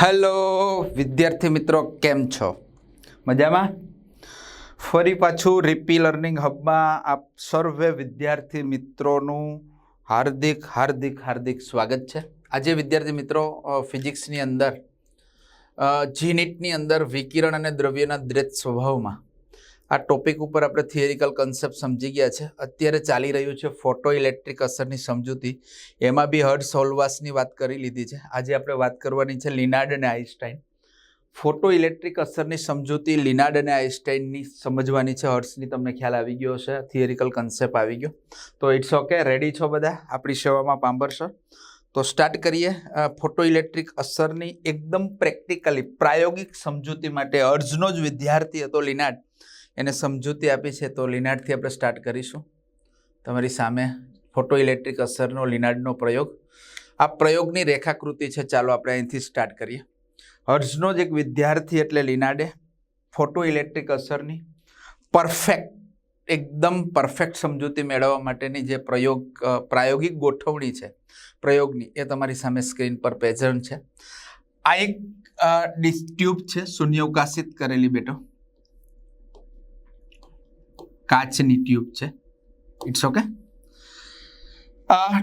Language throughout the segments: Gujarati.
હેલો, વિદ્યાર્થી મિત્રો, કેમ છો? મજામાં? ફરી પાછું રિપી લર્નિંગ હબમાં આપ સર્વે વિદ્યાર્થી મિત્રોનું હાર્દિક હાર્દિક હાર્દિક સ્વાગત છે. આજે વિદ્યાર્થી મિત્રો ફિઝિક્સની અંદર જીનીટની અંદર વિકિરણ અને દ્રવ્યના દ્રેત સ્વભાવમાં આ ટોપિક ઉપર આપણે થિયરિકલ કન્સેપ્ટ સમજી ગયા છે. અત્યારે ચાલી રહ્યું છે ફોટો ઇલેક્ટ્રિક અસરની સમજૂતી. એમાં બી હર્ડ સોલવાસની વાત કરી લીધી છે. આજે આપણે વાત કરવાની છે લિનાર્ડ અને આઈન્સ્ટાઈન ફોટો ઇલેક્ટ્રિક અસરની સમજૂતી લિનાર્ડ અને આઈન્સ્ટાઈનની સમજવાની છે. હર્ષની તમને ખ્યાલ આવી ગયો છે થિયરિકલ કન્સેપ્ટ આવી ગયો. તો ઇટ્સ ઓકે રેડી છો બધા? આપણી સેવામાં પાંબર સર તો સ્ટાર્ટ કરીએ. ફોટો ઇલેક્ટ્રિક અસરની એકદમ પ્રેક્ટિકલી પ્રાયોગિક સમજૂતી માટે અર્જનો જ વિદ્યાર્થી હતો લિનાર્ડ. એને સમજૂતી આપી છે તો લિનાર્ડથી આપણે સ્ટાર્ટ કરીશું. તમારી સામે ફોટો ઇલેક્ટ્રિક અસરનો લિનાર્ડનો પ્રયોગ. આ પ્રયોગની રેખાકૃતિ છે, ચાલો આપણે અહીંથી સ્ટાર્ટ કરીએ. હર્ઝનો જ એક વિદ્યાર્થી એટલે લિનાર્ડે ફોટો ઇલેક્ટ્રિક અસરની પરફેક્ટ એકદમ પરફેક્ટ સમજૂતી મેળવવા માટેની જે પ્રયોગ પ્રાયોગિક ગોઠવણી છે, પ્રયોગની, એ તમારી સામે સ્ક્રીન પર પ્રેઝન્ટ છે. આ એક ડિસ્ટ્યુબ ડિસ છે શૂન્યવકાશિત કરેલી બેટો. કાચની ટ્યુબ છે. ઇટ્સ ઓકે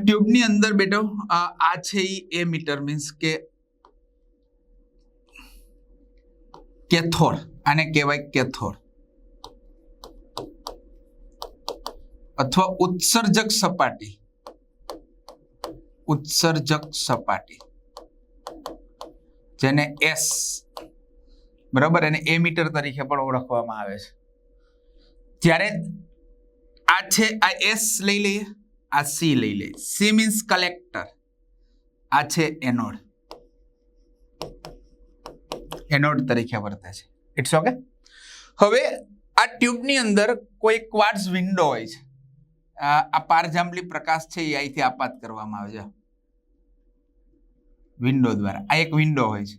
ટ્યુબની અંદર બેટો આ છે એ મીટર મીન્સ કે, કેથોડ. આને કહેવાય કેથોડ. અથવા ઉત્સર્જક સપાટી. ઉત્સર્જક સપાટી. જેને એસ બરાબર? એને એ મીટર તરીકે પણ ઓળખવામાં આવે છે. જ્યારે આ છે, આ એસ લઈ લઈએ, આ સી લઈ લઈએ. સી મીન્સ કલેક્ટર આ છે એનોડ. એનોડ તરીકે વર્તે છે. ઇટ્સ ઓકે હવે આ ટ્યુબની અંદર કોઈ ક્વાર્ટ્સ વિન્ડો હોય છે. આ પારજાંબલી પ્રકાશ છે, એ અહીંથી આપાત કરવામાં આવે છે. વિન્ડો દ્વારા. આ એક વિન્ડો હોય છે.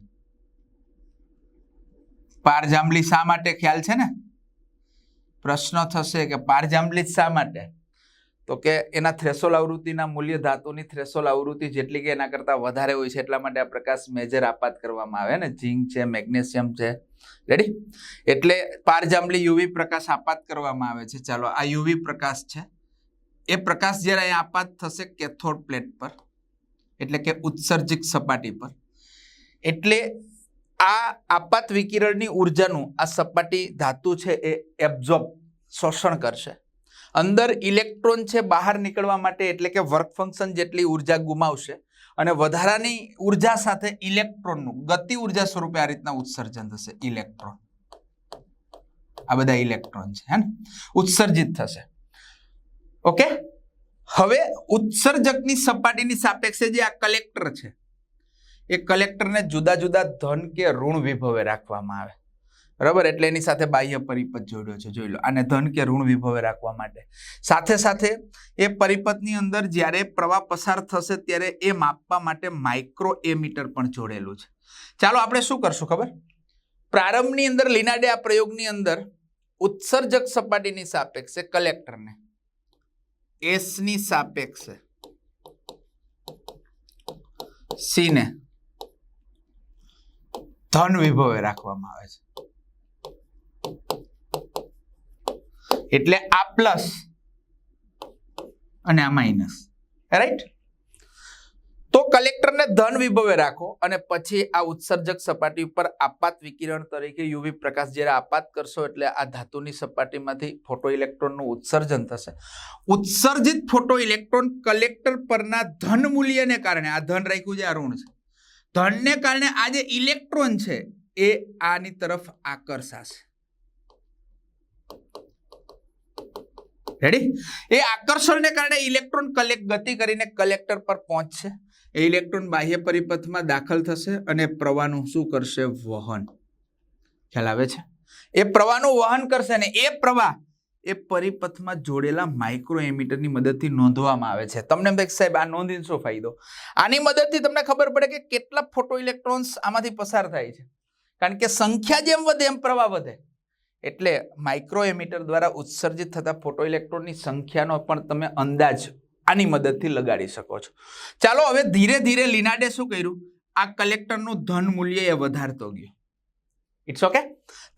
પારજાંબલી શા માટે ખ્યાલ છે ને? પ્રશ્ન થશે કે પારજાંબલી શા માટે? તો કે એના થ્રેશોલ આવૃત્તિના મૂલ્ય ધાતુની થ્રેશોલ આવૃત્તિ જેટલી કે એના કરતાં વધારે હોય છે એટલા માટે આ પ્રકાશ મેજર આપાત કરવામાં આવે ને. ઝીંક છે, મેગ્નેશિયમ છે. રેડી એટલે પારજાંબલી યુવી પ્રકાશ આપાત કરવામાં આવે છે. ચાલો, આ યુવી પ્રકાશ છે. એ પ્રકાશ જ્યારે અહીંયા આપાત થશે કેથોડ પ્લેટ પર, એટલે કે ઉત્સર્જિત સપાટી પર, એટલે આ આપાત વિકિરણની ઉર્જાનું આ સપાટી ધાતુ છે એ એબ્ઝોર્બ, શોષણ કરશે. અંદર ઇલેક્ટ્રોન છે બહાર નીકળવા માટે એટલે કે વર્ક ફંક્શન જેટલી ઊર્જા ગુમાવશે અને વધારાની ઊર્જા સાથે ઇલેક્ટ્રોનનું, ગતિ ઊર્જા સ્વરૂપે આ રીતના ઉત્સર્જન થશે, ઇલેક્ટ્રોન. આ બધા ઇલેક્ટ્રોન છે, હે ને? ઉત્સર્જિત થશે. ઓકે? હવે ઉત્સર્જકની સપાટીની સાપેક્ષે જે આ કલેક્ટર છે એ કલેક્ટરને જુદા જુદા ધન કે ઋણ વિભવે રાખવામાં આવે. બરાબર? એટલે એની સાથે બાહ્ય પરિપથ જોડ્યો છે, જોઈ લો. આને ધન કે ઋણ વિભવે રાખવા માટે. સાથે સાથે એ પરિપથની અંદર જ્યારે પ્રવાહ પસાર થશે ત્યારે એ માપવા માટે માઇક્રો એમીટર પણ જોડેલું છે. ચાલો આપણે શું કરશું ખબર? પ્રારંભની અંદર લીનાડે આ પ્રયોગની અંદર ઉત્સર્જક સપાટીની સાપેક્ષે કલેક્ટરને, એસની સાપેક્ષે, સીને ધન વિભવે રાખવામાં આવે છે. એટલે આ પ્લસ અને આ માઇનસ રાઈટ તો કલેક્ટરને ધન વિભવે રાખો અને પછી આ ઉત્સર્જક સપાટી ઉપર આપાત વિકિરણ તરીકે યુવી પ્રકાશ જ્યારે આપાત કરશો એટલે આ ધાતુની સપાટીમાંથી ફોટો ઇલેક્ટ્રોનનું ઉત્સર્જન થશે. ઉત્સર્જિત ફોટો ઇલેક્ટ્રોન કલેક્ટર પરના ધન મૂલ્યને કારણે, આ ધન રાખ્યું છે, આ ઋણ છે. ધનને કારણે આ જે ઇલેક્ટ્રોન છે, એ આની તરફ આકર્ષાશે. રેડી એ આકર્ષણને કારણે ઇલેક્ટ્રોન કલેક્ટ ગતિ કરીને કલેક્ટર પર પહોંચશે. એ ઇલેક્ટ્રોન બાહ્ય પરિપથમાં દાખલ થશે અને પ્રવાહનું શું કરશે? વહન. ખ્યાલ આવે છે? એ પ્રવાહનું વહન કરશે અને એ પ્રવાહ એ પરિપથમાં જોડેલા માઇક્રો એમીટરની મદદથી નોંધવામાં આવે છે. તમને એમ થાય કે સાહેબ, આ નોંધીને શું ફાયદો? આની મદદથી તમને ખબર પડે કે કેટલા ફોટો ઇલેક્ટ્રોન્સ આમાંથી પસાર થાય છે. કારણ કે સંખ્યા જેમ વધે એમ પ્રવાહ વધે. એટલે માઇક્રો એમીટર દ્વારા ઉત્સર્જિત થતા ફોટો ઇલેક્ટ્રોનની સંખ્યાનો પણ તમે અંદાજ આની મદદથી લગાડી શકો છો. ચાલો, હવે ધીરે ધીરે લીનાડે શું કર્યું? આ કલેક્ટરનું ધન મૂલ્ય એ વધારતો ગયો. ઇટ્સ ઓકે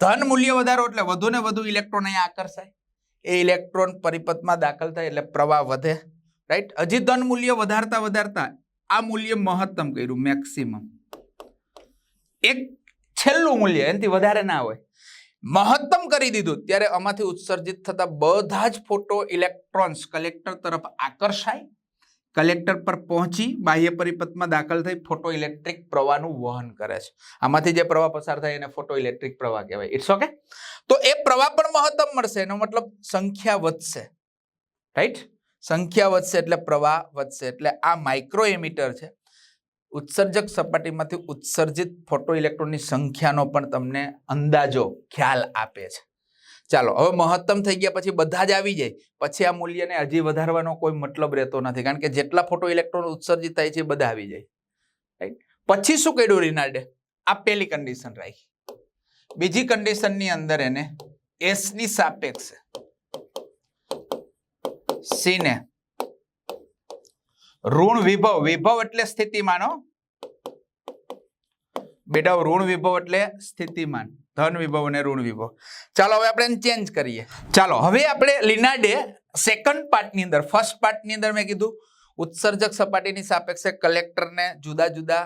ધન મૂલ્ય વધારો એટલે વધુ ને વધુ ઇલેક્ટ્રોન અહીંયા આકર્ષાય. એ ઇલેક્ટ્રોન પરિપથમાં દાખલ થાય એટલે પ્રવાહ વધે રાઈટ હજી ધન મૂલ્ય વધારતા વધારતા આ મૂલ્ય મહત્તમ કર્યું મેક્સિમમ એક છેલ્લું મૂલ્ય, એનાથી વધારે ના હોય. મહત્તમ કરી દીધું, ત્યારે આમાંથી ઉત્સર્જિત થતા બધા જ ફોટો ઇલેક્ટ્રોન્સ કલેક્ટર તરફ આકર્ષાય કલેક્ટર પર પહોંચી બાહ્ય પરિપથમાં દાખલ થઈ ફોટો ઇલેક્ટ્રિક પ્રવાહનું વહન કરે છે. આમાંથી જે પ્રવાહ પસાર થાય એને ફોટો ઇલેક્ટ્રિક પ્રવાહ કહેવાય. ઇટ્સ ઓકે તો એ પ્રવાહ પણ મહત્તમ મળશે. એનો મતલબ સંખ્યા વધશે. રાઈટ સંખ્યા વધશે એટલે પ્રવાહ વધશે. એટલે આ માઇક્રો એમીટર છે. ઉત્સર્જક સપાટીમાંથી ઉત્સર્જિત ફોટો ઇલેક્ટ્રોનની સંખ્યાનો પણ તમને અંદાજો ખ્યાલ આપે છે. ચાલો, હવે મહત્તમ થઈ ગયા પછી બધા જ આવી જાય. પછી આ મૂલ્યને હજી વધારવાનો કોઈ મતલબ રહેતો નથી. કારણ કે જેટલા ફોટો ઇલેક્ટ્રોન ઉત્સર્જિત થાય છે બધા આવી જાય. રાઈટ પછી શું કર્યું રિનાલ્ડે? આ પહેલી કન્ડિશન રાખી. બીજી કન્ડિશનની અંદર એને એસની સાપેક્ષ સીને ઋણ વિભવ વિભવ એટલે સ્થિતિમાનો બેટા, ઋણ વિભવ એટલે સ્થિતિમાન. ધન વિભવ અને ઋણ વિભવ. ચાલો હવે આપણે ચેન્જ કરીએ. ચાલો, હવે આપણે લિનાડે સેકન્ડ પાર્ટની અંદર ફર્સ્ટ પાર્ટની અંદર મેં કીધું, ઉત્સર્જક સપાટીની સાપેક્ષે કલેક્ટરને જુદા જુદા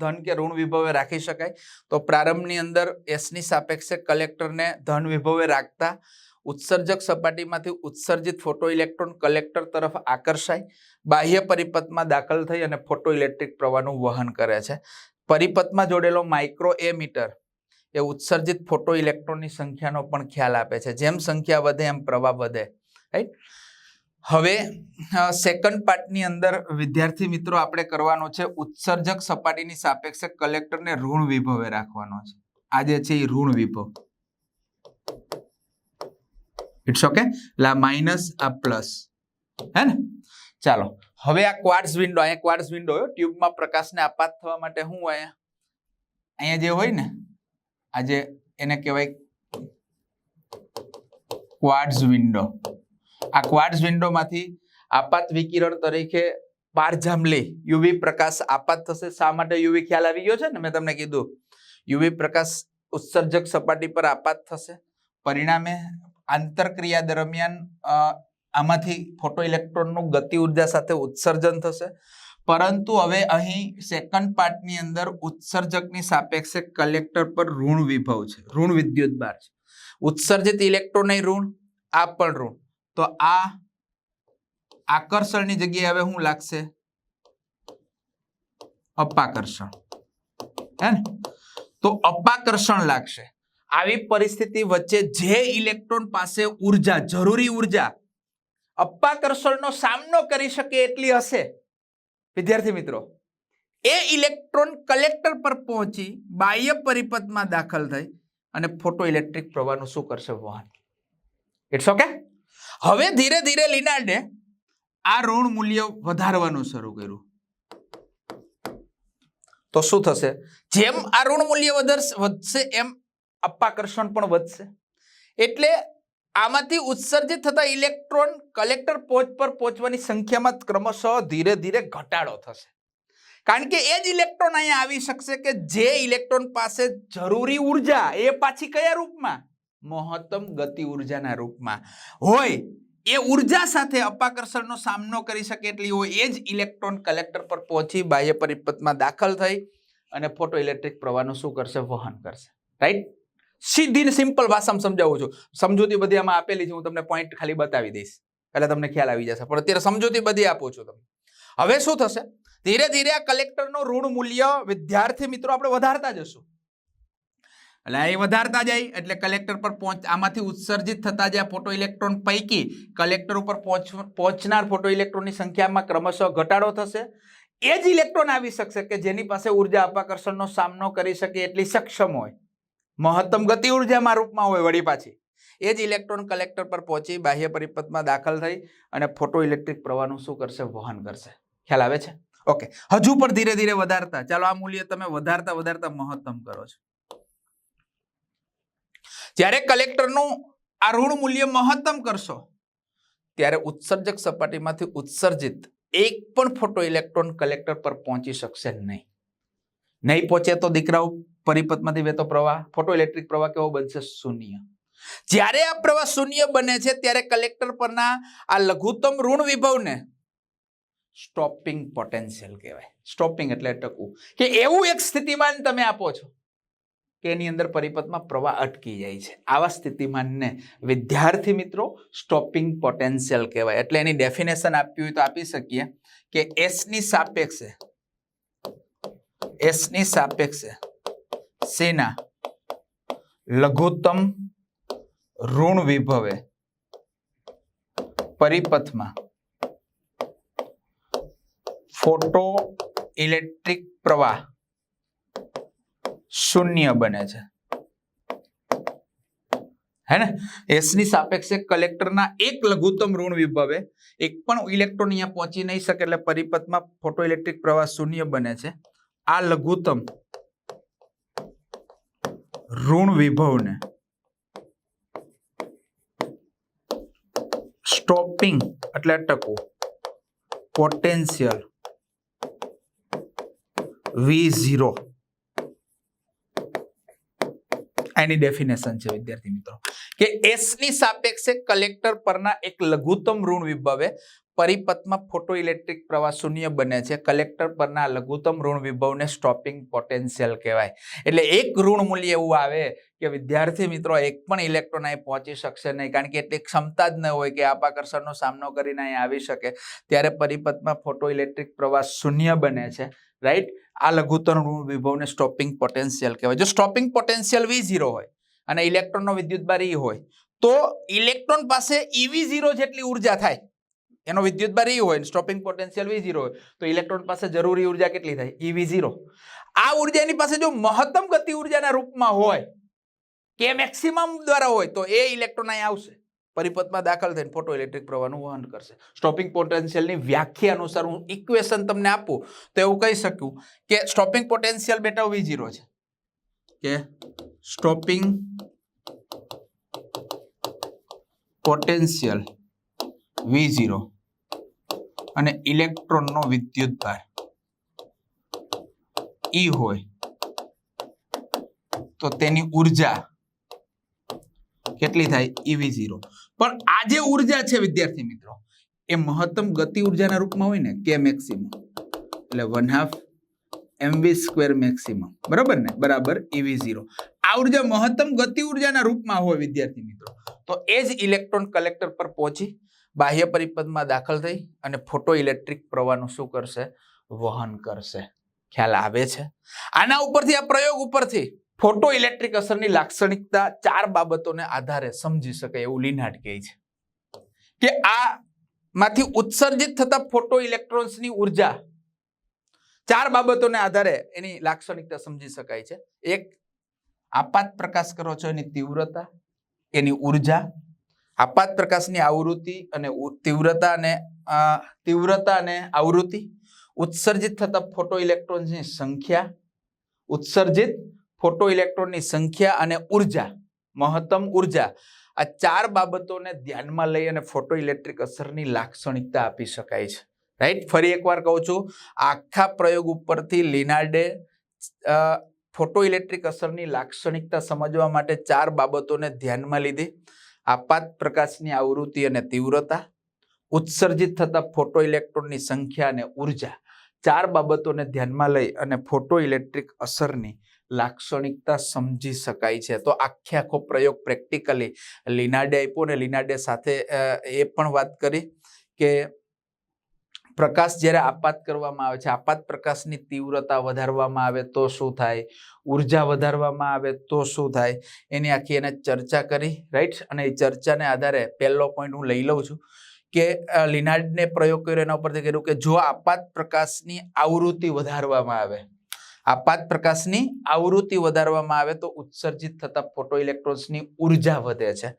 ધન કે ઋણ વિભવે રાખી શકાય. તો પ્રારંભની અંદર એસની સાપેક્ષે કલેક્ટરને ધન વિભવે રાખતા ઉત્સર્જક સપાટીમાંથી ઉત્સર્જિત ફોટો ઇલેક્ટ્રોન કલેક્ટર તરફ આકર્ષાય. બાહ્ય પરિપથમાં દાખલ થઈ અને ફોટો ઇલેક્ટ્રિક પ્રવાહનું વહન કરે છે. પરિપથમાં જોડેલો માઇક્રો એ મીટર એ ઉત્સર્જિત ફોટો ઇલેક્ટ્રોનની સંખ્યાનો પણ ખ્યાલ આપે છે. જેમ સંખ્યા વધે, એમ પ્રવાહ વધે. રાઈટ હવે સેકન્ડ પાર્ટની અંદર વિદ્યાર્થી મિત્રો, આપણે કરવાનો છે ઉત્સર્જક સપાટીની સાપેક્ષે કલેક્ટરને ઋણ વિભવે રાખવાનો છે. આ જે છે એ ઋણ વિભવ. ઇટ્સ ઓકે લા માઇનસ આ પ્લસ હે ને? ચાલો. હવે આ ક્વાર્ટ્સ વિન્ડો અહીંયા ક્વાર્ટ્સ વિન્ડો ટ્યુબમાં પ્રકાશને આપાત થવા માટે હું અહીંયા? અહીંયા જે હોય ને આ જે એને કહેવાય ક્વાડ્સ વિન્ડો. આ ક્વાડ્સ વિન્ડોમાંથી આપાત વિકિરણ તરીકે પારજાંબલી યુવી પ્રકાશ આપાત થશે. શા માટે યુવી ખ્યાલ આવી ગયો છે ને? મેં તમને કીધું. યુવી પ્રકાશ ઉત્સર્જક સપાટી પર આપાત થશે. પરિણામે આંતરક્રિયા દરમિયાન આમાંથી ફોટો ઇલેક્ટ્રોનનું ગતિ ઊર્જા સાથે ઉત્સર્જન થશે. પરંતુ હવે અહીં સેકન્ડ પાર્ટની અંદર ઉત્સર્જકની સાપેક્ષે કલેક્ટર પર ઋણ વિભવ છે. ઋણ વિદ્યુત ભાર છે. ઉત્સર્જિત ઇલેક્ટ્રોન ઋણ, આ પણ ઋણ. તો આ આકર્ષણની જગ્યાએ હવે શું લાગશે? અપાકર્ષણ. હે ને? તો અપાકર્ષણ લાગશે. આવી પરિસ્થિતિ વચ્ચે જે ઇલેક્ટ્રોન પાસે ઊર્જા જરૂરી ઊર્જા અપાકર્ષણનો સામનો કરી શકે એટલી હશે. વિદ્યાર્થી મિત્રો, એ ઇલેક્ટ્રોન કલેક્ટર પર પહોંચી બાહ્ય પરિપથમાં દાખલ થઈ અને ફોટો ઇલેક્ટ્રિક પ્રવાહનું શું કરશે વહન? ઇટ્સ ઓકે હવે ધીરે ધીરે લિનાર્ડે આ ઋણ મૂલ્ય વધારવાનું શરૂ કર્યું. તો શું થશે? જેમ આ ઋણ મૂલ્ય વધશે, એમ અપાકર્ષણ પણ વધશે. એટલે આમાંથી ઉત્સર્જિત થતા ઇલેક્ટ્રોન કલેક્ટર પોચ પર પહોંચવાની સંખ્યામાં ક્રમશઃ ધીરે ધીરે ઘટાડો થશે. કારણ કે એ જ ઇલેક્ટ્રોન અહીંયા આવી શકશે કે જે ઇલેક્ટ્રોન પાસે જરૂરી ઊર્જા એ પાછી કયા રૂપમાં? મહત્તમ ગતિ ઉર્જાના રૂપમાં. હોય, એ ઊર્જા સાથે અપાકર્ષણનો સામનો કરી શકે એટલી હોય, એ જ ઇલેક્ટ્રોન કલેક્ટર પર પહોંચી બાહ્ય પરિપથમાં દાખલ થઈ અને ફોટો ઇલેક્ટ્રિક પ્રવાહનું શું કરશે? વહન કરશે. રાઈટ? સીધી સિમ્પલ ભાષામાં સમજાવું છું. સમજૂતી બધી આમાં આપેલી છે, હું તમને પોઈન્ટ ખાલી બતાવી દઈશ. એટલે તમને ખ્યાલ આવી જશે, પણ અત્યારે સમજૂતી બધી આપું છું તમને. હવે શું થશે? ધીરે ધીરે આ કલેક્ટરનું ઋણ મૂલ્ય વિદ્યાર્થી મિત્રો આપણે વધારતા જશું. એટલે એ વધારતા જાય, એટલે કલેક્ટર પર પહોંચ, આમાંથી ઉત્સર્જિત થતા જે ફોટો ઇલેક્ટ્રોન પૈકી કલેક્ટર ઉપર પહોંચ, પહોંચનાર ફોટો ઇલેક્ટ્રોનની સંખ્યામાં ક્રમશઃ ઘટાડો થશે. એ જ ઇલેક્ટ્રોન આવી શકશે કે જેની પાસે ઊર્જા અપાકર્ષણનો સામનો કરી શકે એટલી સક્ષમ હોય. મહત્તમ ગતિ ઉર્જામાં રૂપમાં હોય વળી પાછી. એ જ ઇલેક્ટ્રોન કલેક્ટર પર પહોંચી બાહ્ય પરિપથમાં દાખલ થઈ અને ફોટો ઇલેક્ટ્રિક પ્રવાહનું શું કરશે? વહન કરશે. ખ્યાલ આવે છે? ઓકે. હજુ પણ ધીરે ધીરે વધારતા. ચાલો, આ મૂલ્ય તમે વધારતા વધારતા મહત્તમ કરો છો. જ્યારે કલેક્ટરનું આ ઋણ મૂલ્ય મહત્તમ કરશો, ત્યારે ઉત્સર્જક સપાટીમાંથી ઉત્સર્જિત એક પણ ફોટો ઇલેક્ટ્રોન કલેક્ટર પર પહોંચી શકશે નહીં. નહીં પહોંચે તો દીકરાઓ પરિપથમાંથી વહેતો પ્રવાહ ફોટો ઇલેક્ટ્રિક પ્રવાહ કેવો બનશે? શૂન્ય. જ્યારે આ પ્રવાહ શૂન્ય બને છે, ત્યારે કલેક્ટર પરના આ લઘુત્તમ ઋણ વિભવને સ્ટોપિંગ પોટેન્શિયલ કહેવાય. સ્ટોપિંગ એટલે અટકવું. કે એવું એક સ્થિતિમાન તમે આપો છો કે એની અંદર પરિપથમાં પ્રવાહ અટકી જાય છે. આવા સ્થિતિમાનને વિદ્યાર્થી મિત્રો સ્ટોપિંગ પોટેન્શિયલ કહેવાય. એટલે એની ડેફિનેશન આપવી હોય તો આપી શકીએ કે એસની સાપેક્ષે એસની સાપેક્ષે સેના? લઘુત્તમ ઋણ વિભવે. પરિપથમાં. ફોટો ઇલેક્ટ્રિક પ્રવાહ શૂન્ય બને છે. હે ને એસની સાપેક્ષે કલેક્ટરના એક લઘુત્તમ ઋણ વિભવે. એક પણ ઇલેક્ટ્રોન અહીંયા પહોંચી નહીં શકે એટલે પરિપથમાં ફોટો ઇલેક્ટ્રિક પ્રવાહ શૂન્ય બને છે. આ લઘુત્તમ ઋણ વિભવને. સ્ટોપિંગ એટલે અટકવું. પોટેન્શિયલ વી ઝીરો એની ડેફિનેશન છે વિદ્યાર્થી મિત્રો. કે એસની સાપેક્ષે કલેક્ટર પરના એક લઘુત્તમ ઋણ વિભવે પરિપથમાં ફોટો ઇલેક્ટ્રિક પ્રવાહ શૂન્ય બને છે. કલેક્ટર પરના લઘુત્તમ ઋણ વિભવને સ્ટોપિંગ પોટેન્શિયલ કહેવાય. એટલે એક ઋણ મૂલ્ય એવું આવે કે વિદ્યાર્થી મિત્રો એક પણ ઇલેક્ટ્રોન અહીં પહોંચી શકશે નહીં. કારણ કે એટલી ક્ષમતા જ ન હોય કે આપાકર્ષણનો સામનો કરીને અહીં આવી શકે. ત્યારે પરિપથમાં ફોટો ઇલેક્ટ્રિક પ્રવાહ શૂન્ય બને છે. રાઈટ આ લઘુત્તમ ઋણ વિભવને સ્ટોપિંગ પોટેન્શિયલ કહેવાય. જો સ્ટોપિંગ પોટેન્શિયલ વી ઝીરો હોય અને ઇલેક્ટ્રોનનો વિદ્યુતભાર ઈ હોય, તો ઇલેક્ટ્રોન પાસે ઈવી ઝીરો જેટલી ઊર્જા થાય. એનો વિદ્યુત બાર ઈ હોય સ્ટોપિંગ પોટેન્શિયલ વી ઝીરો હોય, તો ઇલેક્ટ્રોન પાસે જરૂરી ઊર્જા કેટલી થાય? ઈવી ઝીરો આ ઊર્જા પાસે જો મહત્તમ ગતિ ઉર્જાના રૂપમાં હોય, કે મેક્સિમમ દ્વારા હોય, તો એ ઇલેક્ટ્રોન અહીં આવશે. પરિપથમાં દાખલ થઈને ફોટો ઇલેક્ટ્રિક પ્રવાહનું વહન કરશે. સ્ટોપિંગ પોટેન્શિયલની વ્યાખ્યા અનુસાર હું ઇક્વેશન તમને આપું, તો એવું કહી શકું કે સ્ટોપિંગ પોટેન્શિયલ બેટા વી ઝીરો છે. કે સ્ટોપિંગ પોટેન્શિયલ વી ઝીરો અને ઇલેક્ટ્રોનનો વિદ્યુતભાર ઈ હોય તો તેની ઊર્જા કેટલી થાય? ઈવી ઝીરો પણ આ જે ઊર્જા છે વિદ્યાર્થી મિત્રો, એ મહત્તમ ગતિ ઉર્જાના રૂપમાં હોય ને કે મેક્સિમમ એટલે one half MV square maximum બરાબર ને? બરાબર ઈવી ઝીરો આ ઊર્જા મહત્તમ ગતિ ઉર્જાના રૂપમાં હોય વિદ્યાર્થી મિત્રો. તો એ જ ઇલેક્ટ્રોન કલેક્ટર પર પહોંચી બાહ્ય પરિપથમાં દાખલ થઈ અને ફોટો ઇલેક્ટ્રિક પ્રવાહનું શું કરશે? વહન કરશે. ખ્યાલ આવે છે? આના ઉપરથી, આ પ્રયોગ ઉપરથી ફોટો ઇલેક્ટ્રિક અસરની લાક્ષણિકતા ચાર બાબતોને આધારે સમજી શકાય એવું લિનાટ કહે છે. કે આ માંથી ઉત્સર્જિત થતા ફોટો ઇલેક્ટ્રોન્સની ઊર્જા ચાર બાબતોને આધારે એની લાક્ષણિકતા સમજી શકાય છે. એક, આપાત પ્રકાશ કરો છો એની તીવ્રતા, એની ઊર્જા આપાત પ્રકાશની આવૃત્તિ અને ઉ- તીવ્રતા અને આવૃત્તિ ઉત્સર્જિત થતા ફોટો ઇલેક્ટ્રોન્સની સંખ્યા, ઉત્સર્જિત ફોટો ઇલેક્ટ્રોનની સંખ્યા અને ઊર્જા, મહત્તમ ઊર્જા. આ ચાર બાબતોને ધ્યાનમાં લઈ અને ફોટો ઇલેક્ટ્રિક અસરની લાક્ષણિકતા આપી શકાય છે. રાઈટ? ફરી એકવાર કહું છું, આખા પ્રયોગ ઉપરથી લિનાર્ડે ફોટો ઇલેક્ટ્રિક અસરની લાક્ષણિકતા સમજવા માટે ચાર બાબતોને ધ્યાનમાં લીધી. આપાત પ્રકાશની આવૃત્તિ અને તીવ્રતા, ઉત્સર્જિત થતા ફોટો ઇલેક્ટ્રોનની સંખ્યા અને ઊર્જા, ચાર બાબતોને ધ્યાનમાં લઈ અને ફોટો ઇલેક્ટ્રિક અસરની લાક્ષણિકતા સમજી શકાય છે. તો આખે આખો પ્રયોગ પ્રેક્ટિકલી લીનાડે આપ્યો ને લીનાડે સાથે એ પણ વાત કરી કે પ્રકાશ જ્યારે આપાત કરવામાં આવે છે, આપાત પ્રકાશની તીવ્રતા વધારવામાં આવે તો શું થાય? ઊર્જા વધારવામાં આવે તો શું થાય? એની આખી એને ચર્ચા કરી રાઈટ અને એ ચર્ચાને આધારે પહેલો પોઈન્ટ હું લઈ લઉં છું કે લિનાર્ડને પ્રયોગ કર્યો એના ઉપરથી કર્યું કે જો આપાત પ્રકાશની આવૃત્તિ વધારવામાં આવે, આપાત પ્રકાશની આવૃત્તિ વધારવામાં આવે તો ઉત્સર્જિત થતા ફોટો ઇલેક્ટ્રોન્સની ઊર્જા વધે છે.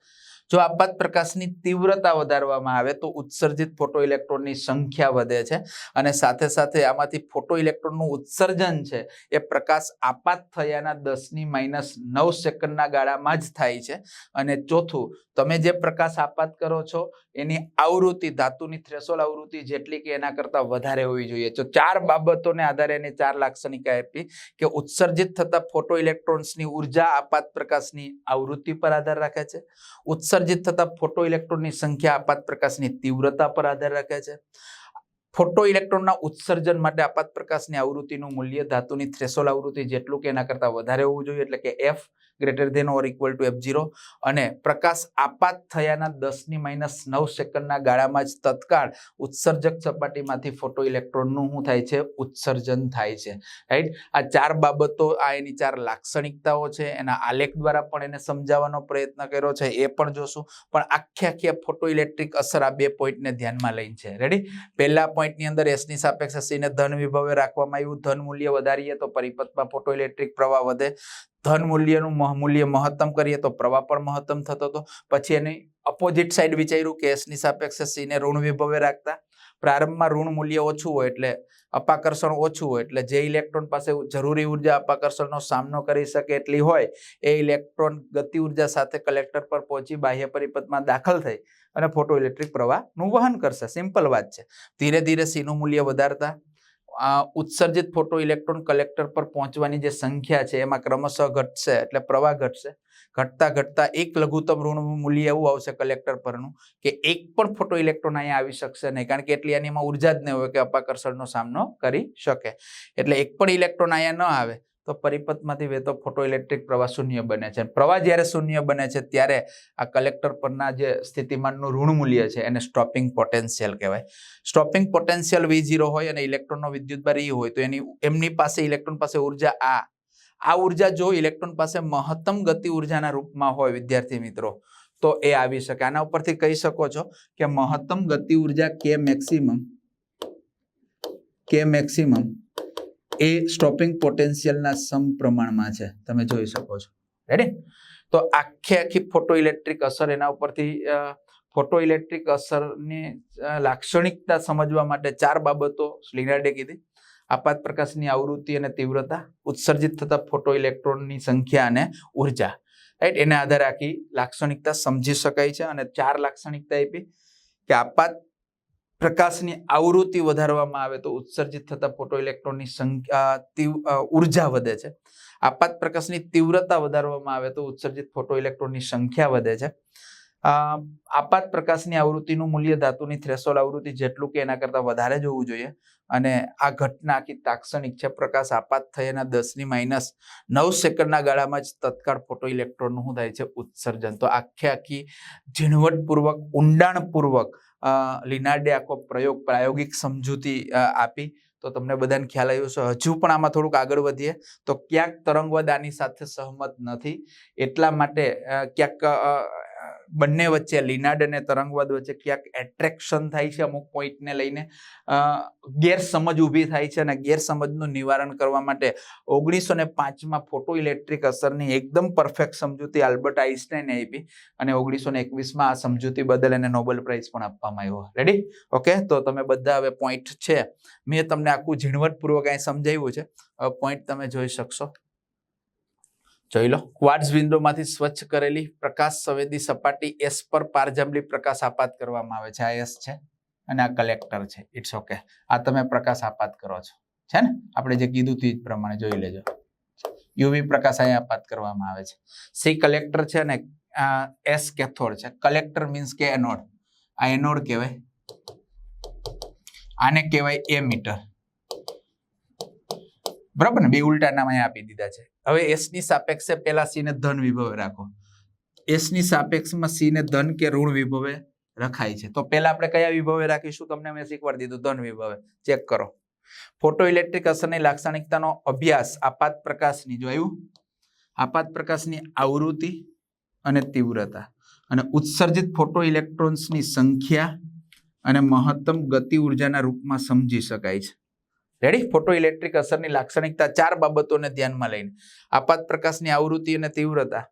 જો આપાત પ્રકાશની તીવ્રતા વધારવામાં આવે તો ઉત્સર્જિત ફોટો ઇલેક્ટ્રોનની સંખ્યા વધે છે અને સાથે સાથે આમાંથી ફોટો ઇલેક્ટ્રોનનું ઉત્સર્જન છે એ પ્રકાશ આપાત થયાના દસની માઇનસ નવ સેકન્ડના ગાળામાં જ થાય છે. અને ચોથું, તમે જે પ્રકાશ આપાત કરો છો એની આવૃત્તિ, ધાતુની થ્રેશોલ આવૃત્તિ જેટલી કે એના કરતાં વધારે હોવી જોઈએ. તો ચાર બાબતોને આધારે એની ચાર લાક્ષણિકા આપી કે ઉત્સર્જિત થતા ફોટો ઇલેક્ટ્રોન્સની ઊર્જા આપાત પ્રકાશની આવૃત્તિ પર આધાર રાખે છે. ઉત્સર્જિત થતા ફોટો ઇલેક્ટ્રોનની સંખ્યા આપાત પ્રકાશની તીવ્રતા પર આધાર રાખે છે. ફોટો ઇલેક્ટ્રોનના ઉત્સર્જન માટે આપાત પ્રકાશની આવૃત્તિનું મૂલ્ય ધાતુની થ્રેશોલ આવૃત્તિ જેટલું કે એના કરતાં વધારે હોવું જોઈએ, એટલે કે F greater than or equal to F zero અને પ્રકાશ આપાત થયાના દસની માઇનસ નવ સેકન્ડના ગાળામાં જ તત્કાળ ઉત્સર્જક સપાટીમાંથી ફોટો ઇલેક્ટ્રોનનું શું થાય છે? ઉત્સર્જન થાય છે. રાઈટ આ ચાર બાબતો, આ એની ચાર લાક્ષણિકતાઓ છે, એના આલેખ દ્વારા પણ એને સમજાવવાનો પ્રયત્ન કર્યો છે, એ પણ જોશું. પણ આખે આખી ફોટો ઇલેક્ટ્રિક અસર આ બે પોઈન્ટને ધ્યાનમાં લઈને છે. રેડી પહેલા પોઈન્ટની અંદર એસની સાપેક્ષે સીને ધન વિભવે રાખવામાં આવ્યું. ધન મૂલ્ય વધારીએ તો પરિપથમાં ફોટો ઇલેક્ટ્રિક પ્રવાહ વધે. ધન મૂલ્યનું મૂલ્ય મહત્તમ કરીએ તો પ્રવાહ પણ મહત્તમ થતો હતો. પછી એની અપોઝિટ સાઈડ વિચાર્યું કે એસની સાપેક્ષે સીને ઋણ વિભવે રાખતા. પ્રારંભમાં ઋણ મૂલ્ય ઓછું હોય એટલે અપાકર્ષણ ઓછું હોય એટલે જે ઇલેક્ટ્રોન પાસે જરૂરી ઊર્જા અપાકર્ષણનો સામનો કરી શકે એટલી હોય, એ ઇલેક્ટ્રોન ગતિ ઊર્જા સાથે કલેક્ટર પર પહોંચી બાહ્ય પરિપથમાં દાખલ થઈ અને ફોટો ઇલેક્ટ્રિક પ્રવાહનું વહન કરશે. સિમ્પલ વાત છે. ધીરે ધીરે સીનું મૂલ્ય વધારતા ઉત્સર્જિત ફોટો ઇલેક્ટ્રોન કલેક્ટર પર પહોંચવાની જે સંખ્યા છે, એમાં ક્રમશઃ ઘટશે, એટલે પ્રવાહ ઘટશે. ઘટતા ઘટતા એક લઘુત્તમ ઋણ મૂલ્ય એવું આવશે કલેક્ટર પરનું, કે એક પણ ફોટો ઇલેક્ટ્રોન અહીંયા આવી શકશે નહીં, કારણ કે એટલી એની એમાં ઊર્જા જ નહીં હોય કે અપાકર્ષણનો સામનો કરી શકે. એટલે એક પણ ઇલેક્ટ્રોન અહીંયા ન આવે તો પરિપથમાંથી વહેતો ફોટો ઇલેક્ટ્રિક પ્રવાહ શૂન્ય બને છે. પ્રવાહ જ્યારે શૂન્ય બને છે ત્યારે આ કલેક્ટર પરના જે સ્થિતિમાનનું ઋણ મૂલ્ય છે એને સ્ટોપિંગ પોટેન્શિયલ કહેવાય. સ્ટોપિંગ પોટેન્શિયલ વી ઝીરો હોય અને ઇલેક્ટ્રોનનો વિદ્યુતભાર ઈ હોય તો એની, એમની પાસે ઇલેક્ટ્રોન પાસે ઊર્જા આ. આ ઊર્જા જો ઇલેક્ટ્રોન પાસે મહત્તમ ગતિ ઉર્જાના રૂપમાં હોય, વિદ્યાર્થી મિત્રો, તો એ આવી શકે. આના ઉપરથી કહી શકો છો કે મહત્તમ ગતિ ઊર્જા કે મેક્સિમમ કે મેક્સિમમ એ સ્ટોપિંગ પોટેન્શિયલના સમપ્રમાણમાં છે. તમે જોઈ શકો છો. રેડી તો આખે આખી ફોટો ઇલેક્ટ્રિક અસર એના ઉપરથી ફોટો ઇલેક્ટ્રિક અસરની લાક્ષણિકતા સમજવા માટે ચાર બાબતો સ્લિનાર્ડે કીધી. આપાત પ્રકાશની આવૃત્તિ અને તીવ્રતા, ઉત્સર્જિત થતા ફોટો ઇલેક્ટ્રોનની સંખ્યા અને ઊર્જા. રાઈટ એના આધારે આખી લાક્ષણિકતા સમજી શકાય છે અને ચાર લાક્ષણિકતા આપી કે આપાત પ્રકાશની આવૃત્તિ વધારવામાં આવે તો ઉત્સર્જિત થતા ફોટો ઇલેક્ટ્રોનની સંખ્યા ઊર્જા વધે છે. આપાત પ્રકાશની તીવ્રતા વધારવામાં આવે તો ઉત્સર્જિત ફોટો ઇલેક્ટ્રોનની સંખ્યા વધે છે. આપાત પ્રકાશની આવૃત્તિનું મૂલ્ય ધાતુની થ્રેશોલ આવૃત્તિ જેટલું કે એના કરતાં વધારે જ હોવું જોઈએ. અને આ ઘટના આખી તાક્ષણિક છે. પ્રકાશ આપાત થયાના દસની માઇનસ નવ સેકન્ડના ગાળામાં જ તત્કાળ ફોટો ઇલેક્ટ્રોનનું શું થાય છે? ઉત્સર્જન. તો આખે આખી ઝીણવટપૂર્વક, ઊંડાણપૂર્વક લિનાર્ડે આખો પ્રયોગ પ્રાયોગિક સમજૂતી આપી. તો તમને બધાને ખ્યાલ આવ્યો છે હજુ પણ આમાં થોડુંક આગળ વધીએ. તો ક્યાંક તરંગવાદ આની સાથે સહમત નથી. એટલા માટે ક્યાંક બંને વચ્ચે, લીનાડ અને તરંગવાદ વચ્ચે ક્યાંક એટ્રેક્શન થાય છે અમુક પોઈન્ટને લઈને. ગેરસમજ ઊભી થાય છે અને ગેરસમજનું નિવારણ કરવા માટે ઓગણીસો ને પાંચમાં ફોટો ઇલેક્ટ્રિક અસરની એકદમ પરફેક્ટ સમજૂતી આલ્બર્ટ આઈન્સ્ટાઈને આપી અને ઓગણીસો ને એકવીસમાં આ સમજૂતી બદલ એને નોબેલ પ્રાઇઝ પણ આપવામાં આવ્યો. રેડી ઓકે તો તમે બધા હવે પોઈન્ટ છે. મેં તમને આખું ઝીણવટપૂર્વક અહીં સમજાવ્યું છે. પોઈન્ટ તમે જોઈ શકશો. જોઈ લો. ક્વાર્ટઝ વિન્ડોમાંથી સ્વચ્છ કરેલી પ્રકાશ સંવેદી સપાટી એસ પર પારજાંબલી પ્રકાશ આપાત કરવામાં આવે છે. આ એસ છે અને આ કલેક્ટર છે. ઇટ્સ ઓકે આ તમે પ્રકાશ આપાત કરો છો. છે ને? આપણે જે કીધું તે પ્રમાણે જોઈ લેજો. યુવી પ્રકાશ અહીંયા આપાત કરવામાં આવે છે. સી કલેક્ટર છે ને એસ કેથોડ છે. કલેક્ટર મીન્સ કે એનોડ. આ એનોડ કહેવાય. આને કહેવાય એ મીટર બરાબર ને? બે ઉલટા નામ અહીંયા આપી દીધા છે. હવે એસની સાપેક્ષે સી ને ધન વિભવે રાખો. એસની સાપેક્ષમાં સી ને ધન કે ઋણ વિભવે રખાય છે. તો પેલા આપણે કયા વિભવે રાખીશું? તમને મેં શીખવાડી દીધું, ધન વિભવે. ચેક કરો. ફોટો ઇલેક્ટ્રિક અસરની લાક્ષણિકતાનો અભ્યાસ આપાત પ્રકાશની, જોયું? આપાત પ્રકાશની આવૃત્તિ અને તીવ્રતા અને ઉત્સર્જિત ફોટો ઇલેક્ટ્રોન્સની સંખ્યા અને મહત્તમ ગતિ ઉર્જાના રૂપમાં સમજી શકાય છે. રેડી ફોટો ઇલેક્ટ્રિક અસરની લાક્ષણિકતા ચાર બાબતોને ધ્યાનમાં લઈને. આપાત પ્રકાશની આવૃત્તિ અને તીવ્રતા.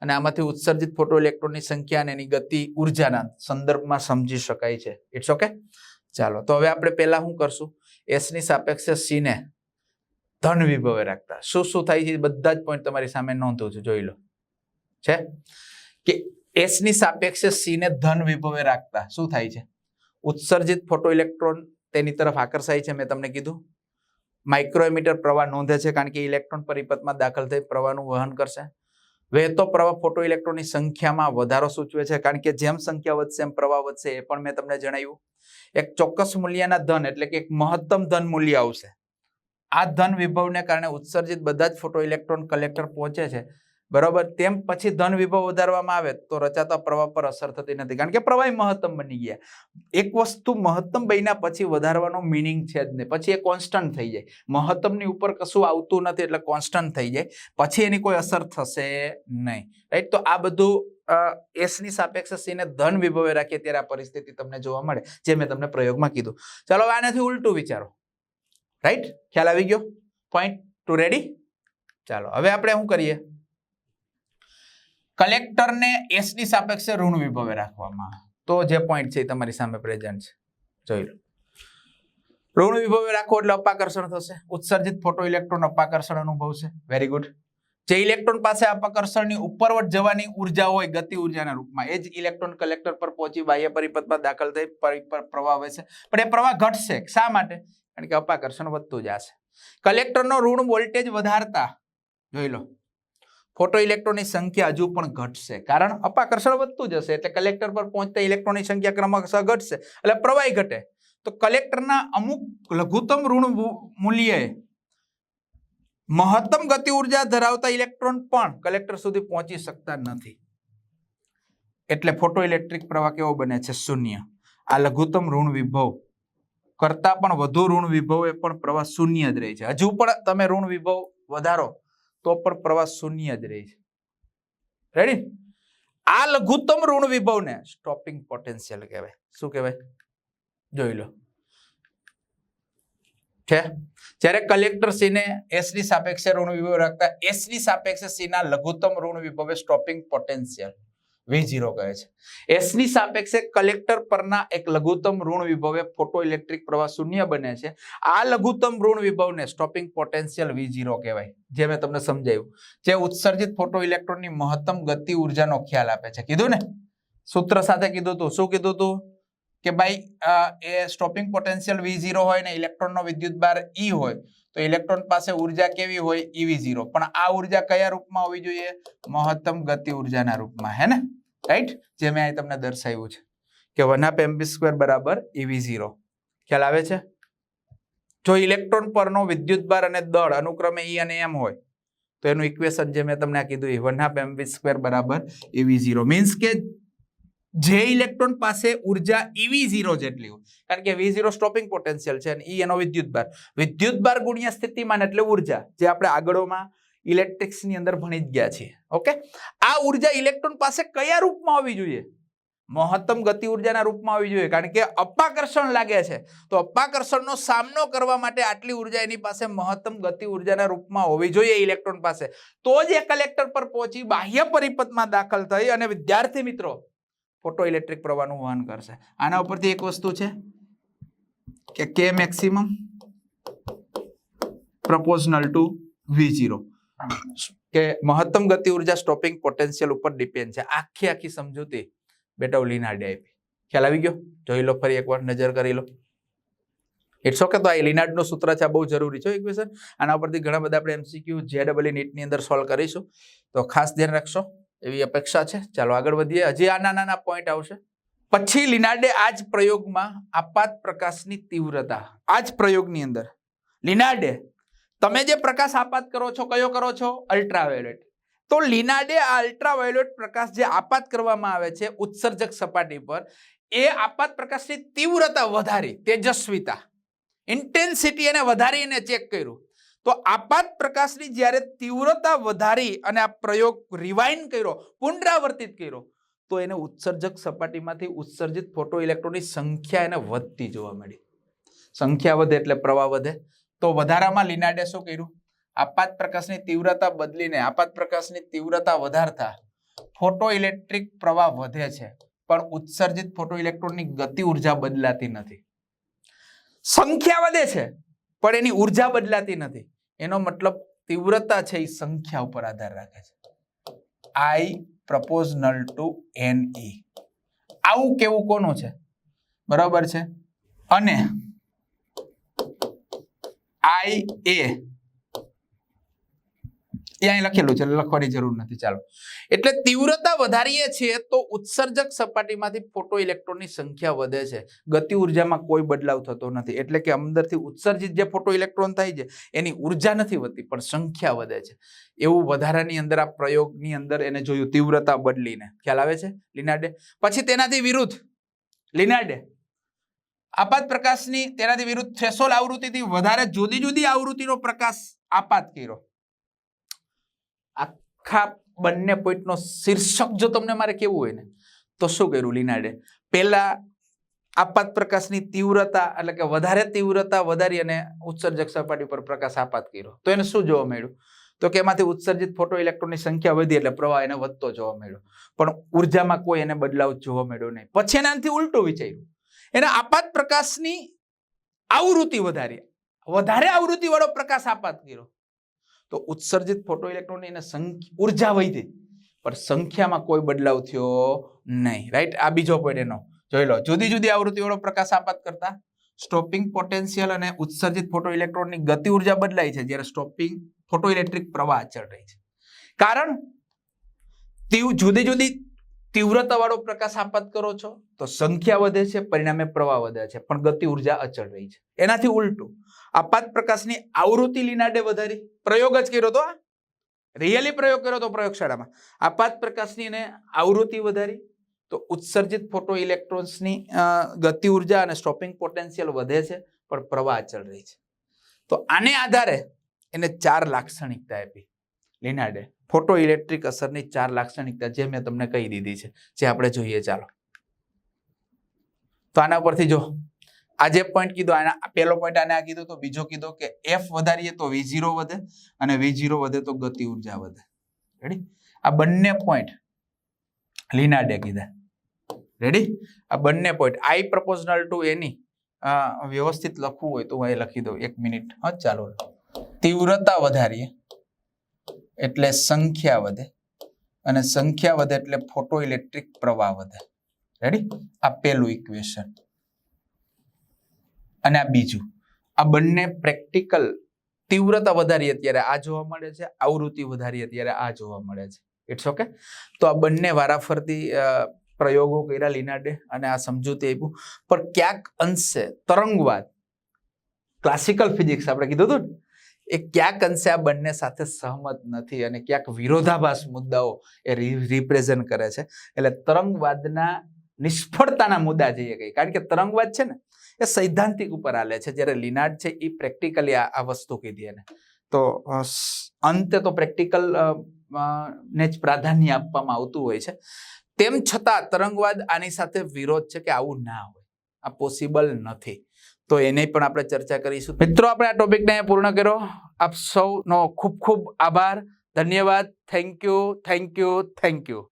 અને આમાંથી ઉત્સર્જિત ફોટો ઇલેક્ટ્રોનની સંખ્યા અને એની ગતિ ઉર્જાના સંદર્ભમાં સમજી શકાય છે. ઇટ્સ ઓકે ચાલો, તો હવે આપણે પહેલા શું કરશું? એસની સાપેક્ષે સી ને ધન વિભવે રાખતા. શું શું થાય છે? બધા જ પોઈન્ટ તમારી સામે નોંધું છું. જોઈ લો. છે? કે એસની સાપેક્ષે સી ને ધન વિભવે રાખતા. શું થાય છે? ઉત્સર્જિત ફોટો ઇલેક્ટ્રોન તેની તરફ આકર્ષાય છે, મેં તમને કીધું. માઇક્રોમીટર પ્રવાહ નોંધે છે, કારણ કે ઇલેક્ટ્રોન પરિપથમાં દાખલ થઈ પ્રવાહનું વહન કરશે. વહેતો પ્રવાહ ફોટો ઇલેક્ટ્રોનની સંખ્યામાં વધારો સૂચવે છે, કારણ કે જેમ સંખ્યા વધશે એમ પ્રવાહ વધશે, એ પણ મેં તમને જણાવ્યું. એક ચોક્કસ મૂલ્યના ધન, એટલે કે એક મહત્તમ ધન મૂલ્ય આવશે. આ ધન વિભવને કારણે ઉત્સર્જિત બધા જ ફોટો ઇલેક્ટ્રોન કલેક્ટર પહોંચે છે. બરોબર? તેમ પછી ધન વિભવ વધારવામાં આવે તો રચાતા પ્રવાહ પર અસર થતી નથી. કારણ કે પ્રવાહ મહત્તમ બની ગયા. એક વસ્તુ મહત્તમ બન્યા પછી વધારવાનો મિનિંગ છે જ નહીં. પછી એ કોન્સ્ટન્ટ થઈ જાય. મહત્તમની ઉપર કશું આવતું નથી એટલે કોન્સ્ટન્ટ થઈ જાય. પછી એની કોઈ અસર થશે નહીં. રાઈટ તો આ બધું એસની સાપેક્ષ સાપેક્ષે સી ધન વિભવે રાખીએ ત્યારે આ પરિસ્થિતિ તમને જોવા મળે, જે મેં તમને પ્રયોગમાં કીધું. ચાલો હવે આનાથી ઉલટું વિચારો. રાઈટ ખ્યાલ આવી ગયો? પોઈન્ટ ટુ રેડી ચાલો, હવે આપણે શું કરીએ? કલેક્ટરને એસની સાપેક્ષે ઋણ વિભવે રાખવામાં. તો જે પોઈન્ટ છે એ તમારી સામે પ્રેઝન્ટ છે. જોઈ લો. ઋણ વિભવે રાખો એટલે અપાકર્ષણ થશે. ઉત્સર્જિત ફોટો ઇલેક્ટ્રોન અપાકર્ષણ અનુભવશે. વેરી ગુડ જે ઇલેક્ટ્રોન પાસે અપાકર્ષણની ઉપરવટ જવાની ઊર્જા હોય, ગતિ ઉર્જાના રૂપમાં, એ જ ઇલેક્ટ્રોન કલેક્ટર પર પહોંચી બાહ્ય પરિપથમાં દાખલ થઈ પ્રવાહ વહેશે પણ એ પ્રવાહ ઘટશે. શા માટે? કારણ કે અપાકર્ષણ વધતું જશે. કલેક્ટરનો ઋણ વોલ્ટેજ વધારતા, જોઈ લો ફોટો ઇલેક્ટ્રોનની સંખ્યા હજુ પણ ઘટશે. કારણ અપાકર્ષણ વધતું જશે એટલે કલેક્ટર પર પહોંચતા ઇલેક્ટ્રોનની સંખ્યા ક્રમશઃ ઘટશે. એટલે પ્રવાહી ઘટે. તો કલેક્ટરના અમુક લઘુત્તમ ઋણ મૂલ્યે મહત્તમ ગતિ ઊર્જા ધરાવતા ઇલેક્ટ્રોન પણ કલેક્ટર સુધી પહોંચી શકતા નથી. એટલે ફોટો ઇલેક્ટ્રિક પ્રવાહ કેવો બને છે? શૂન્ય. આ લઘુત્તમ ઋણ વિભવ કરતા પણ વધુ ઋણ વિભવ એ પણ પ્રવાહ શૂન્ય જ રહે છે. હજુ પણ તમે ઋણ વિભવ વધારો તો પણ પ્રવાહ શૂન્ય જ રહે છે. રેડી આ લઘુત્તમ ઋણ વિભવને સ્ટોપિંગ પોટેન્શિયલ કહેવાય. શું કહેવાય? જોઈ લો. છે? જ્યારે કલેક્ટર સી ને એસની સાપેક્ષે ઋણ વિભવ રાખતા એસની સાપેક્ષે સી ના લઘુત્તમ ઋણ વિભવે સ્ટોપિંગ પોટેન્શિયલ વી કહે છે. એસની સાપેક્ષે કલેક્ટર પરના એક લઘુત્તમ ઋણ વિભવે ફોટો ઇલેક્ટ્રિક પ્રવાહ શૂન્ય બને છે. આ લઘુત્તમ ઋણ વિભવને સ્ટોપિંગ પોટેન્શિયલ વી કહેવાય, જે મેં તમને સમજાવ્યું જે ઉત્સર્જિત ફોટો ઇલેક્ટ્રોનની મહત્તમ ગતિ ઉર્જાનો ખ્યાલ આપે છે. કીધું ને? સૂત્ર સાથે કીધું તું. શું કીધું તું? કે ભાઈ એ સ્ટોપિંગ પોટેન્શિયલ વી ઝીરો હોય ને ઇલેક્ટ્રોનનો વિદ્યુત ભાર ઈ હોય, તો ઇલેક્ટ્રોન પાસે ઊર્જા કેવી હોય? ઈવી ઝીરો પણ આ ઊર્જા કયા રૂપમાં હોવી જોઈએ? મહત્તમ ગતિ ઉર્જાના રૂપમાં. હે ને? રાઈટ જે મેં અહીં તમને દર્શાવ્યું છે. કે વન હાફ એમબી સ્ક્વેર બરાબર ઈવી ઝીરો. ખ્યાલ આવે છે? જો ઇલેક્ટ્રોન પરનો વિદ્યુત ભાર અને દળ અનુક્રમે ઈ અને એમ હોય, તો એનું ઇક્વેશન જે મેં તમને કીધું એ વન હાફ એમવી સ્ક્વેર બરાબર ઈવી ઝીરો. મીન્સ કે જે ઇલેક્ટ્રોન પાસે ઊર્જા ઈવી ઝીરો જેટલી હોય, કારણ કે વી ઝીરો સ્ટોપિંગ પોટેન્શિયલ છે અને ઈ એનો વિદ્યુત વિદ્યુતભાર વિદ્યુત ભાર ગુણ્યા સ્થિતિમાન એટલે ઊર્જા, જે આપણે આગળોમાં ઇલેક્ટ્રિક્સની અંદર ભણી જ ગયા છીએ. ઓકે આ ઊર્જા ઇલેક્ટ્રોન પાસે કયા રૂપમાં હોવી જોઈએ? મહત્તમ ગતિ ઉર્જાના રૂપમાં હોવી જોઈએ. કારણ કે અપાકર્ષણ લાગે છે. તો અપાકર્ષણનો સામનો કરવા માટે આટલી ઊર્જા એની પાસે મહત્તમ ગતિ ઉર્જાના રૂપમાં હોવી જોઈએ ઇલેક્ટ્રોન પાસે. તો જ એ કલેક્ટર પર પહોંચી બાહ્ય પરિપથમાં દાખલ થઈ અને વિદ્યાર્થી મિત્રો, ફોટો ઇલેક્ટ્રિક પ્રવાહનું વહન કરશે. આના ઉપરથી એક વસ્તુ છે કે કે મેક્સિમમ પ્રપોઝનલ ટુ વી કે મહત્તમ ગતિ ઊર્જા સ્ટોપિંગ પોટેન્શિયલ ઉપર ડિપેન્ડ છે. આખી આખી સમજૂતી બેટા લીનાર્ડે આપી. ખ્યાલ આવી ગયો? જોઈ લો ફરી એકવાર, નજર કરી લો. ઇટ્સ ઓકે તો આ લિનાર્ડનું સૂત્ર છે, આ બહુ જરૂરી છે ઇક્વેશન આના ઉપરથી ઘણા બધા આપણે એમસીક્યુ જે ડબલ નીટની અંદર સોલ્વ કરીશું. તો ખાસ ધ્યાન રાખશો, એવી અપેક્ષા છે. ચાલો આગળ વધીએ. હજી આ નાના નાના પોઈન્ટ આવશે. પછી લિનાર્ડે આ જ પ્રયોગમાં આપાત પ્રકાશની તીવ્રતા આ જ પ્રયોગની અંદર લિનાર્ડે તમે જે પ્રકાશ આપાત કરો છો, કયો કરો છો? અલ્ટ્રાવાયોલેટ તો લીનાડે આ અલ્ટ્રાવાયોલેટ પ્રકાશ જે આપાત કરવામાં આવે છે, ઉત્સર્જક સપાટી પર, એ આપાત પ્રકાશની તીવ્રતા વધારી, તેજસ્વીતા. ઇન્ટેન્સિટી એને વધારી એને ચેક કર્યું. તો આપાત પ્રકાશની જ્યારે તીવ્રતા વધારી અને આ પ્રયોગ રિવાઇન્ડ કર્યો, પુનરાવર્તિત કર્યો, તો એને ઉત્સર્જક સપાટીમાંથી ઉત્સર્જિત ફોટો ઇલેક્ટ્રોનની સંખ્યા એને વધતી જોવા મળી. સંખ્યા વધે એટલે પ્રવાહ વધે. તો વધારામાં લીનાડે શું કર્યું? આપાત પ્રકાશની તીવ્રતા બદલીને, આપાત પ્રકાશની તીવ્રતા વધારતા ફોટો ઇલેક્ટ્રિક પ્રવાહ વધે છે, પણ ઉત્સર્જિત ફોટો ઇલેક્ટ્રોનની ગતિ ઊર્જા બદલાતી નથી. સંખ્યા વધે છે, પણ એની ઊર્જા બદલાતી નથી. એનો મતલબ તીવ્રતા છે, એ સંખ્યા ઉપર આધાર રાખે છે. આઈ પ્રપોઝનલ ટુ એન ઈ આવું કેવું કોનું છે? બરાબર છે? અને આઈ એ એ અહીં લખેલું છે લખવાની જરૂર નથી, ચાલો. એટલે તીવ્રતા વધારીએ છીએ તો ઉત્સર્જક સપાટીમાંથી ફોટો ઇલેક્ટ્રોનની સંખ્યા વધે છે. ગતિ ઉર્જામાં કોઈ બદલાવ થતો નથી. એટલે કે અંદરથી ઉત્સર્જિત જે ફોટો ઇલેક્ટ્રોન થાય છે, એની ઊર્જા નથી વધતી, પણ સંખ્યા વધે છે. એવું વધારાની અંદર, આ પ્રયોગની અંદર એને જોયું, તીવ્રતા બદલીને. ખ્યાલ આવે છે, લિનાર્ડે? પછી તેનાથી વિરુદ્ધ, લિનાર્ડે? આપાત પ્રકાશની તેનાથી વિરુદ્ધ થ્રેશોલ આવૃત્તિથી વધારે જુદી જુદી આવૃત્તિનો પ્રકાશ આપાત કર્યો. આખા બંને પોઈન્ટનો શીર્ષક જો તમને મારે કેવું હોય ને, તો શું કર્યું લિનાડે? પહેલા આપાત પ્રકાશની તીવ્રતા, એટલે કે વધારે તીવ્રતા વધારી અને ઉત્સર્જક સપાટી પર પ્રકાશ આપાત કર્યો. તો એને શું જોવા મળ્યું? તો કે એમાંથી ઉત્સર્જિત ફોટો ઇલેક્ટ્રોનની સંખ્યા વધી એટલે પ્રવાહ એને વધતો જોવા મળ્યો. પણ ઉર્જામાં કોઈ એને બદલાવ જોવા મળ્યો નહીં. પછી એનાથી ઉલટું વિચાર્યું. એને આપાત પ્રકાશની આવૃત્તિ વધારી. વધારે આવૃત્તિ વાળો પ્રકાશ આપાત કર્યો. તો ઉત્સર્જિત ફોટો ઇલેક્ટ્રોન એને ઊર્જા વધી પણ સંખ્યામાં કોઈ બદલાવ થયો નહીં. રાઈટ આ બીજો પોઈન્ટ એનો. જોઈ લો, જુદી જુદી આવૃત્તિ વાળો પ્રકાશ આપાત કરતા સ્ટોપિંગ પોટેન્શિયલ અને ઉત્સર્જિત ફોટો ઇલેક્ટ્રોનની ગતિ ઊર્જા બદલાય છે, જ્યારે સ્ટોપિંગ ફોટો ઇલેક્ટ્રિક પ્રવાહ અચળ રહી છે. કારણ, તેવું, જુદી જુદી તીવ્રતા વાળો પ્રકાશ આપાત કરો છો, તો સંખ્યા વધે છે, પરિણામે પ્રવાહ વધે છે, પણ ગતિ ઊર્જા અચળ રહી છે. એનાથી ઉલટું, આપાત પ્રકાશની આવૃત્તિ લીનાડે વધારી, પ્રયોગ જ કર્યો તો રિયલી પ્રયોગ કર્યો તો પ્રયોગશાળામાં. આપાત પ્રકાશની એને આવૃત્તિ વધારી, તો ઉત્સર્જિત ફોટો ઇલેક્ટ્રોન્સની ગતિ ઊર્જા અને સ્ટોપિંગ પોટેન્શિયલ વધે છે, પણ પ્રવાહ અચળ રહી છે. તો આને આધારે એને ચાર લાક્ષણિકતા આપી લિનાર્ડે ફોટો ઇલેક્ટ્રિક અસરની ચાર લાક્ષણિકતા જે મેં તમને કહી દીધી છે, જે આપણે જોઈએ, ચાલો. તો આના પરથી જો, આ જે પોઈન્ટ કીધો, આના પહેલો પોઈન્ટ આને આ કીધો, તો બીજો કીધો કે એફ વધારીએ તો વી ઝીરો વધે અને વી ઝીરો વધે તો ગતિ ઊર્જા વધે. રેડી આ બંને પોઈન્ટ લીનાડે કીધા. રેડી આ બંને પોઈન્ટ આઈ પ્રપોઝનલ ટુ એની વ્યવસ્થિત લખવું હોય તો હું અહીં લખી દઉં. એક મિનિટ. હા, ચાલો. તીવ્રતા વધારીએ. એટલે સંખ્યા વધે અને સંખ્યા વધે એટલે ફોટો ઇલેક્ટ્રિક પ્રવાહ વધે. રેડી આ પેલું ઇક્વેશન અને આ બીજું. આ બંને પ્રેક્ટિકલ તીવ્રતા વધારીએ ત્યારે આ જોવા મળે છે, આવૃત્તિ વધારીએ ત્યારે આ જોવા મળે છે. ઇટ્સ ઓકે તો આ બંને વારાફરતી પ્રયોગો કર્યા લીનાડે અને આ સમજૂતી આપ્યું. પણ ક્યાંક અંશે તરંગવાદ ક્લાસિકલ ફિઝિક્સ આપણે કીધું હતું એ ક્યાંક અંશે આ બંને સાથે સહમત નથી અને ક્યાંક વિરોધાભાસ મુદ્દાઓ એ રિપ્રેઝન્ટ કરે છે. એટલે તરંગવાદના નિષ્ફળતાના મુદ્દા જઈએ કઈ કારણ કે તરંગવાદ છે ને, એ સૈદ્ધાંતિક ઉપર હાલે છે. જ્યારે લિનાર્ડ છે એ પ્રેક્ટિકલી આ વસ્તુ કીધી એને. તો અંતે તો પ્રેક્ટિકલ ને જ પ્રાધાન્ય આપવામાં આવતું હોય છે. તેમ છતાં તરંગવાદ આની સાથે વિરોધ છે કે આવું ના હોય. આ પોસિબલ નથી. તો એની પણ આપણે ચર્ચા કરીશું. મિત્રો, આપણે આ ટોપિકને પૂર્ણ કર્યો. આપ સૌનો ખૂબ ખૂબ આભાર. ધન્યવાદ. Thank you thank you thank you